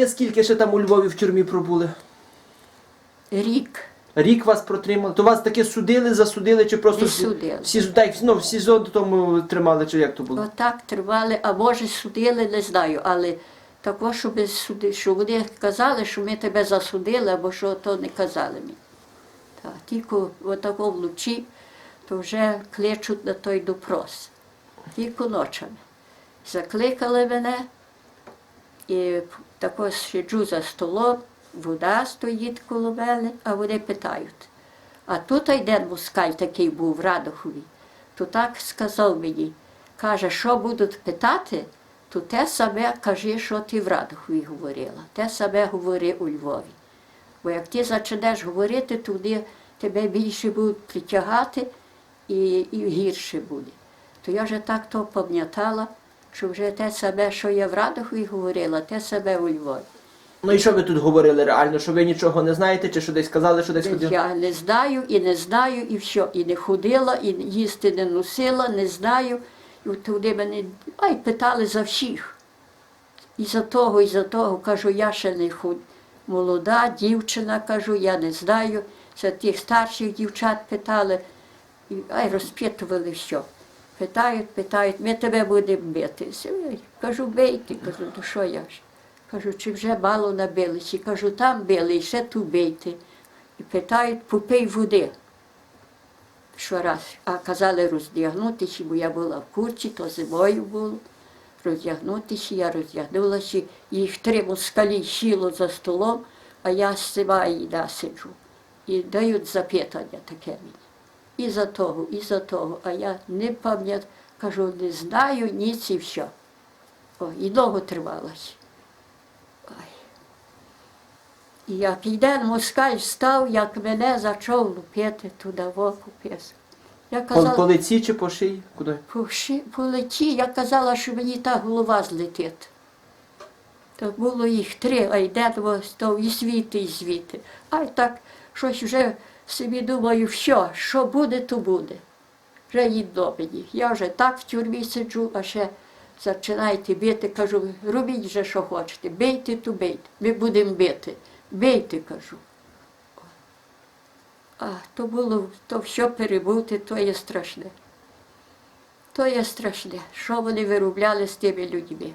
Ви скільки ще там у Львові в тюрмі пробули? Рік. Рік вас протримали. То вас таки судили, засудили, чи просто Не всі- судили. всі так, ну, в СІЗО тому тримали, чи як то було? Отак тривали, а може судили, не знаю, але такого, щоб, суди, що вони казали, що ми тебе засудили, або що то не казали мені. Так, тільки отако вночі, то вже кличуть на той допрос. Тільки ночами. Закликали мене, і тако сиджу за столом, вода стоїть коло мене, а вони питають. А тут йде москаль такий був в Радохові, то так сказав мені, каже, що будуть питати, то те саме кажи, що ти в Радохові говорила, те саме говори у Львові. Бо як ти почнеш говорити, вони тебе більше будуть притягати і, і гірше буде. То я вже так то пам'ятала, що вже те саме, що я в Радохові говорила, те саме у Львові. Ну і що ви тут говорили реально? Що ви нічого не знаєте, чи що десь казали, що десь ходили? Я не знаю і не знаю, і все. І не ходила, і їсти не носила, не знаю. І от туди мене ай, питали за всіх. І за того, і за того. Кажу, я ще не худ. Молода дівчина, кажу, я не знаю. Це тих старших дівчат питали, і ай розпитували що. Питають, питають, ми тебе будемо бити. Ой, Кажу, бейте, кажу, ну що я ж? Кажу, чи вже мало набилися? Кажу, там били, і ще ту бейте. І питають, попий води. Щораз. А казали роздягнутися, бо я була в курці, то зимою було. Роздягнутися, я роздягнулася, їх три москалі сіло за столом, а я сама і сиджу. І дають запитання таке мені. І за того, і за того. А я не пам'ятаю, кажу, не знаю ніц і все. О, і довго трималась. Ой. І як йде москаль став, як мене почав лупити туди в оку пес. Я По, по лиці чи по шиї? Куди? по, ши- по лиці, я казала, що мені та голова злетить. То було їх три, а йде то і звідти, і звідти. А так щось вже собі думаю, що, що буде, то буде. Вже їдно мені. Я вже так в тюрмі сиджу, а ще починаєте бити, кажу, робіть вже, що хочете, бийте, то бийте. Ми будемо бити. Бийте, кажу. А то було, то все перебути, то є страшне. То є страшне, що вони виробляли з тими людьми.